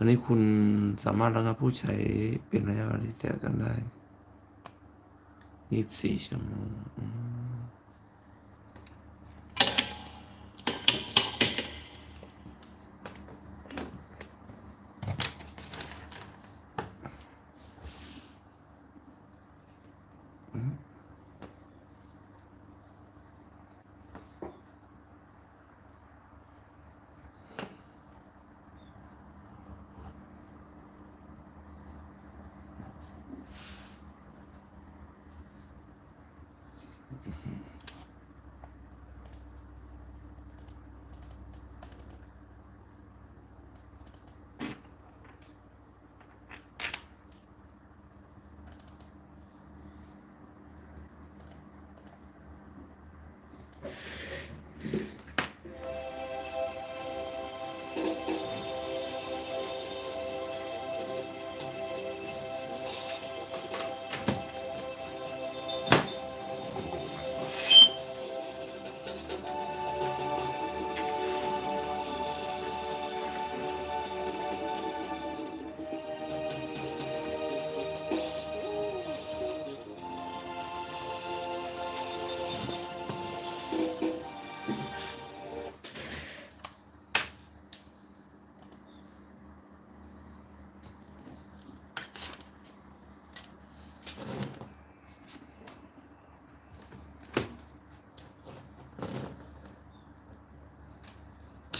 อันนี้คุณสามารถระงับผู้ใช้เป็นระยะเวลาที่แตกกันได้ยี่สิบสี่ชั่วโมง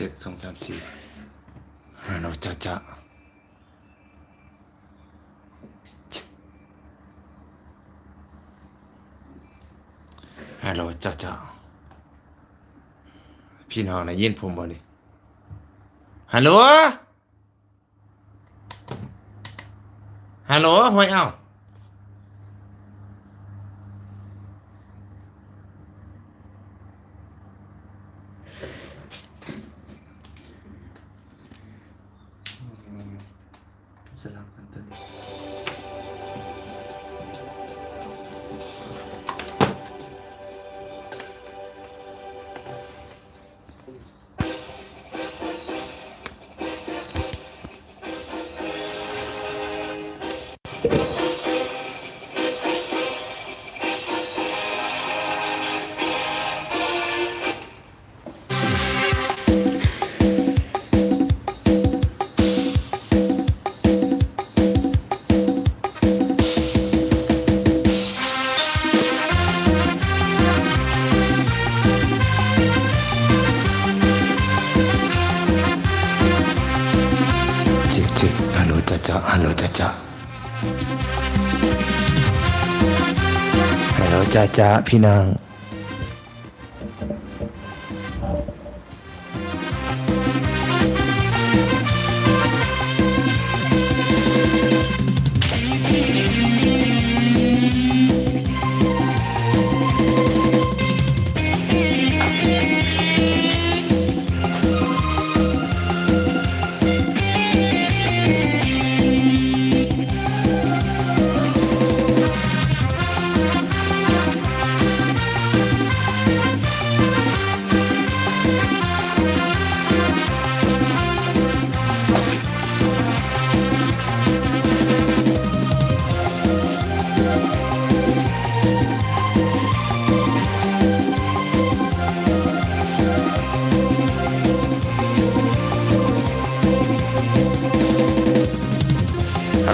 จ็ดสองสามสี่ฮัลโหลจ้าจ้าฮัลโหลจ้าจ้าพี่น้องนะยินผมบ่นี่ฮัลโหลฮัลโหลหวยเอ้า จ้าจ้าฮัลโหลจ้าจ้าฮัลโหลจ้าจ้าพี่น้อง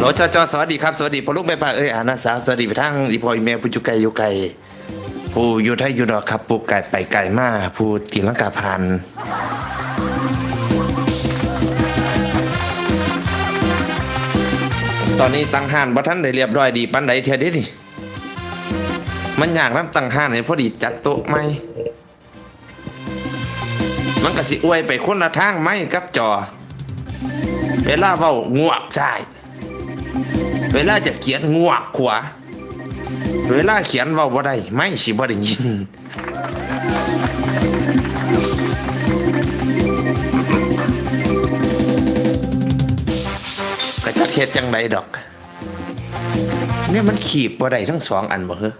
ฮัลโจ้าจ้าสวัสดีครับ สวัสดีพ่อลูกแม่ป้าเอ้ยอานาสาวสวัสดีไปทั้งอีพออีแม่ผู้อยู่ไกอยู่ไกลผู้อยู่ไทยอยู่ดอกครับผู้ไก่ไปไก่มาผู้ตีลังกาพันตอนนี้ตั้งห้านบ่ท่านได้เรียบร้อยดีปันใดเทียดิมันอยากน้ำตั้งห้านเนี่ยพอดีจัดโต๊ะไหมมันก็สิอวยไปคนละทางไหมกับจอ เวลาเว้างวกซ้าย เวลาจะเขียนงวกขวาเวลาเขียนว้าบ่ได้ไม่สิบ่ได้ยินก็จักเฮ็ดจังไดดอก เนี่ยมันขีบบ่ได้ทั้งสองอันบ่เหรอ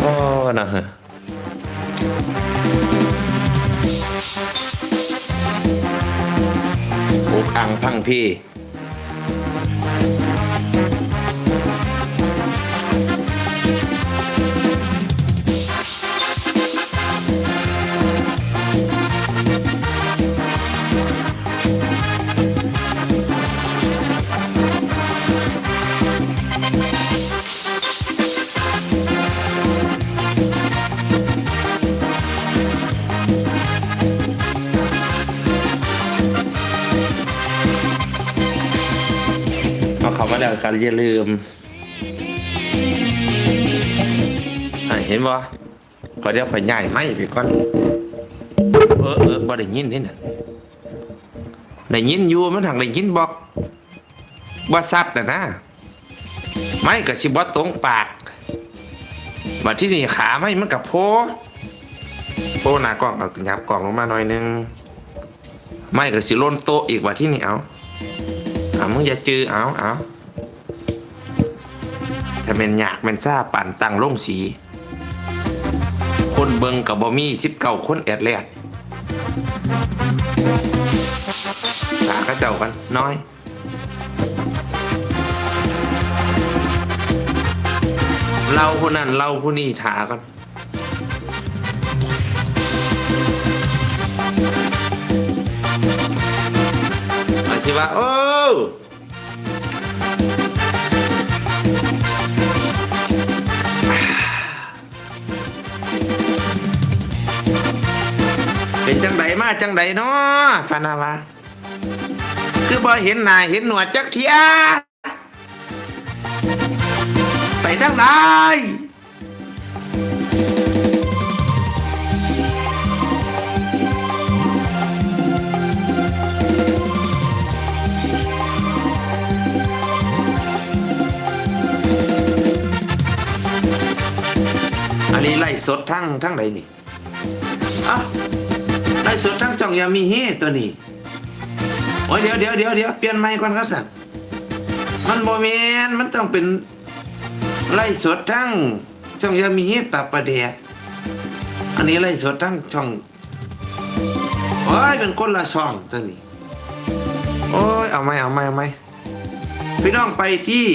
โอ้นะเหรออุกอังพังพี่ มาแล้วกันอย่าลืมเห็นบ่ก็เดี๋ยวข่อยย้ายไม้ไปก่อน เออเออบ่ได้ยินนี่น่ะได้ยินอยู่มันทางได้ยินบอกบ่ซัดน่ะนะไม่ก็สิบ่ตรงปากบัดที่นี่ขาไม่มันกับโพโพหน้ากล้องเอายับกล้องลงมาหน่อยนึงไม่ก็สิล้นโต๊ะอีกว่าที่นี่เอาเอามึงอย่าจือเอาเอา ถ้าเป็นอยากเป็นซ่าปั่นตั้งลงสี คนเบิงกับบ่มีสิบเก้าคนแอดแลดตากระเจ้ากันน้อยเราผู้นั้นเราผู้นี้ถากันมาสิว่าโอ้ จังไดมาจังไดเนาะพานาวาคือบ่เห็นหน้าเห็นหนวดจักเทียไปทางไหนอันนี้ไล่สดทั้งทั้งไหนนี่ สดทั้งจ่องยามีเฮตัวนี้โอ้ยเดี๋ยวเดี๋ยวเดี๋ยวเดี๋ยวเปลี่ยนไมค์ก่อนครับสันมันโมเมนมันต้องเป็นไล่สดทั้งช่องยามีเฮปรับประเดกอันนี้ไล่สดทั้งช่องโอ้ยเป็นคนละช่องตัวนี้โอ้ยเอาไหมเอาไหมเอาไหมพี่น้องไปที่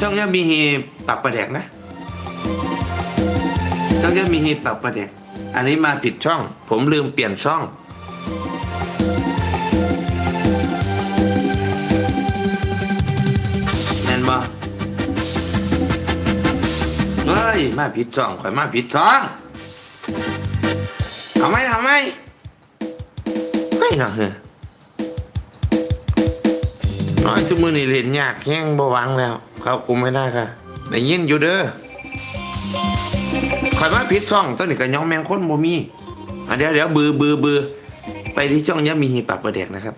ช่องยามีเฮปรับประเดกนะช่องยามีเฮปรับประเดก อันนี้มาผิดช่อง ผมลืมเปลี่ยนช่อง แม่นบ่เฮ้ย มาผิดช่องข่อยมาผิดช่อง เอาไหมเอาไหมไม่เนาะเฮ้ยน้อยจุมือนี่เล่นยากแห้งบ่วังแล้ว เขาคุมไม่ได้ค่ะได้ยินอยู่เด้อ ข่อยมาผิดช่องต้นนี้ก็ย่องแมงคนบ่มีอะเดี๋ยวเดี๋ยวบือบือบือไปที่ช่องยะมีหีปากประเด็กนะครับ